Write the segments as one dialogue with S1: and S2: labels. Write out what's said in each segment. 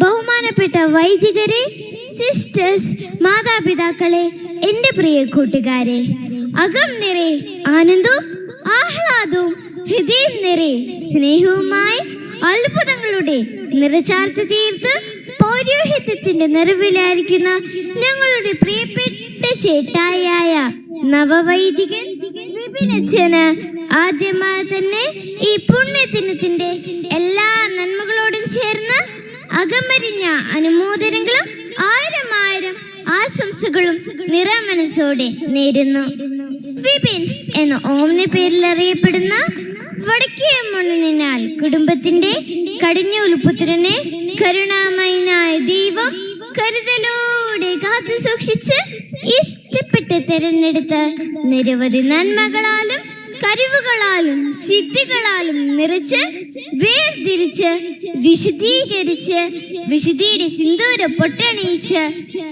S1: ബഹുമാനപ്പെട്ട വൈദികരെ സിസ്റ്റേഴ്സ് മാതാപിതാക്കളെ എന്റെ പ്രിയ കൂട്ടുകാരെ അകം നിറയെ ആനന്ദവും ആഹ്ലാദവും ഹൃദയം നിറയെ സ്നേഹവുമായി അത്ഭുതങ്ങളുടെ നിറചാർച്ച തീർത്ത് പൗരോഹിത്യത്തിന്റെ നിറവിലായിരിക്കുന്ന ഞങ്ങളുടെ പ്രിയപ്പെട്ട ചേട്ടായായ നവവൈദികൻ വിപിനച്ചന് ആദ്യമായി തന്നെ ഈ പുണ്യദിനത്തിന്റെ അകമരിഞ്ഞ അനുമോദനങ്ങളും ആയിരം ആയിരം ആശംസകളും നിറമനസ്സോടെ നേരുന്നു. വിപിൻ എന്ന ഓമിന് പേരിൽ അറിയപ്പെടുന്ന വടക്കേ മണ്ണിനാൽ കുടുംബത്തിന്റെ കടിഞ്ഞൂൽ പുത്രനെ കരുണാമയനായ ദൈവം കരുതലോടെ കാത്തു സൂക്ഷിച്ച് ഇഷ്ടപ്പെട്ട് തിരഞ്ഞെടുത്ത് നിരവധി നന്മകളാലും കഴിവുകളാലും സിദ്ധികളാലും നിറച്ച് വേർതിരിച്ച് വിശുദ്ധീകരിച്ച് വിശുദ്ധിയുടെ സിന്ദൂര പൊട്ടണിയിച്ച്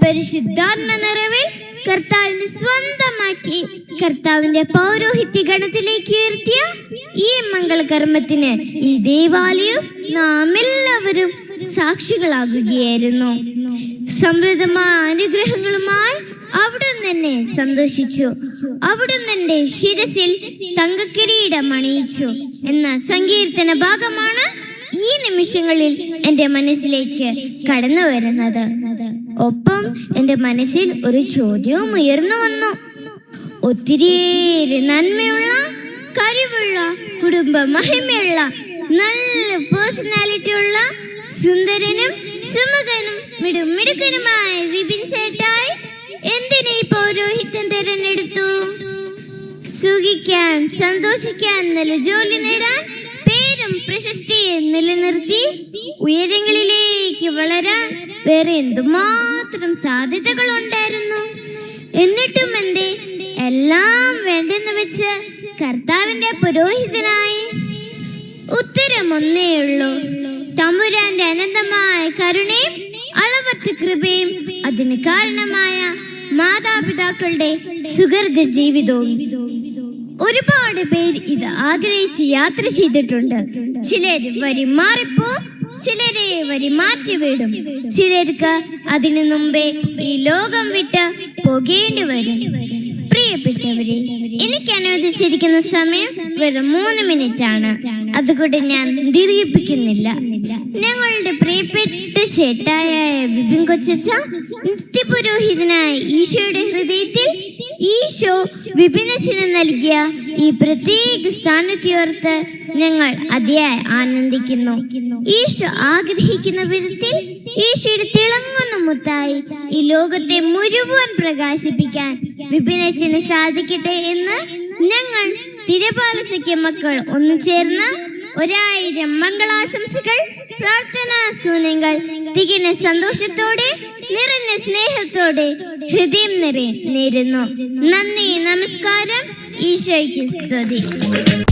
S1: പരിശുദ്ധാത്മ നിറവിൽ കർത്താവിന് സ്വന്തമാക്കി കർത്താവിന്റെ പൗരോഹിത്യ ഗണത്തിലേക്ക് ഉയർത്തിയ ഈ മംഗളകർമ്മത്തിന് ഈ ദേവാലയം നാം എല്ലാവരും സാക്ഷികളാകുകയായിരുന്നു. സമൃദ്ധമായ അനുഗ്രഹങ്ങളുമായി തന്നെ സന്തോഷിച്ചു. അവിടുന്ന് എന്റെ ശിരസിൽ തങ്കക്കിരീടം അണിയിച്ചു എന്ന സങ്കീർത്തന ഭാഗമാണ് ഈ നിമിഷങ്ങളിൽ എന്റെ മനസ്സിലേക്ക് കടന്നു വരുന്നത്. ഒപ്പം എന്റെ മനസ്സിൽ ഒരു ചോദ്യവും ഉയർന്നു വന്നു. ഒത്തിരിയേറെ നന്മയുള്ള കഴിവുള്ള കുടുംബ മഹിമയുള്ള നല്ല പേഴ്സണാലിറ്റി ഉള്ള സുന്ദരനും സുമുഖനും മിടുമിടുക്കനുമായ വിപിൻ ചേട്ടായി പൗരോഹിത്യം തിരഞ്ഞെടുത്തു സുഖിക്കാൻ സന്തോഷിക്കാൻ നല്ല ജോലി നേടാൻ പേരും പ്രശസ്തിയും നിലനിർത്തി ഉയരങ്ങളിലേക്ക് വളരാൻ വേറെ എന്തുമാത്രം സാധ്യതകൾ ഉണ്ടായിരുന്നു എന്നിട്ടും എന്റെ എല്ലാം വേണ്ടെന്ന് വെച്ച് കർത്താവിന്റെ പുരോഹിതനായി ഉത്തരം ഒന്നേ ഉള്ളൂ. തമ്പുരാന്റെ അനന്തമായ കരുണയും അളവറ്റ കൃപയും അതിന് കാരണമായ മാതാപിതാക്കളുടെ സുഹൃത ജീവിതവും. ഒരുപാട് പേർ ഇത് ആഗ്രഹിച്ച് യാത്ര ചെയ്തിട്ടുണ്ട്. ചിലർ വരി മാറിപ്പോ ചിലരെ വരി മാറ്റി വിടും. ചിലർക്ക് അതിനു മുമ്പേ ഈ ലോകം വിട്ട് പോകേണ്ടി വരും. പ്രിയപ്പെട്ടവരെ എനിക്ക് അനുവദിച്ചിരിക്കുന്ന സമയം വെറും മൂന്ന് മിനിറ്റ് ആണ് അതുകൊണ്ട് ഞാൻ ദീർഘിപ്പിക്കുന്നില്ല. ഞങ്ങളുടെ പ്രിയപ്പെട്ട ചേട്ടായ വിപിൻ കൊച്ചച്ച നിത്യപുരോഹിതനായ ഈശോയുടെ ഹൃദയത്തിൽ ഈശോ വിപിനച്ചിന് നൽകിയ ഈ പ്രത്യേക സ്ഥാനത്തിയോർത്ത് ഞങ്ങൾ അതിയായി ആനന്ദിക്കുന്നു. ഈശോ ആഗ്രഹിക്കുന്ന വിധത്തിൽ ഈശോയുടെ തിളങ്ങുന്ന മുത്തായി ഈ ലോകത്തെ മുഴുവൻ പ്രകാശിപ്പിക്കാൻ വിപിനച്ചിന് സാധിക്കട്ടെ എന്ന് ഞങ്ങൾ തിരപാലസയ്ക്ക് മക്കൾ ഒന്നു ചേർന്ന് ഒരായിരം മംഗളാശംസകൾ പ്രാർത്ഥനാ സൂനങ്ങൾ തികഞ്ഞ സന്തോഷത്തോടെ നിറഞ്ഞ സ്നേഹത്തോടെ ഹൃദയം നിറയെ നേരുന്നു. നന്ദി നമസ്കാരം. ഈശോയ്ക്ക് സ്തുതി.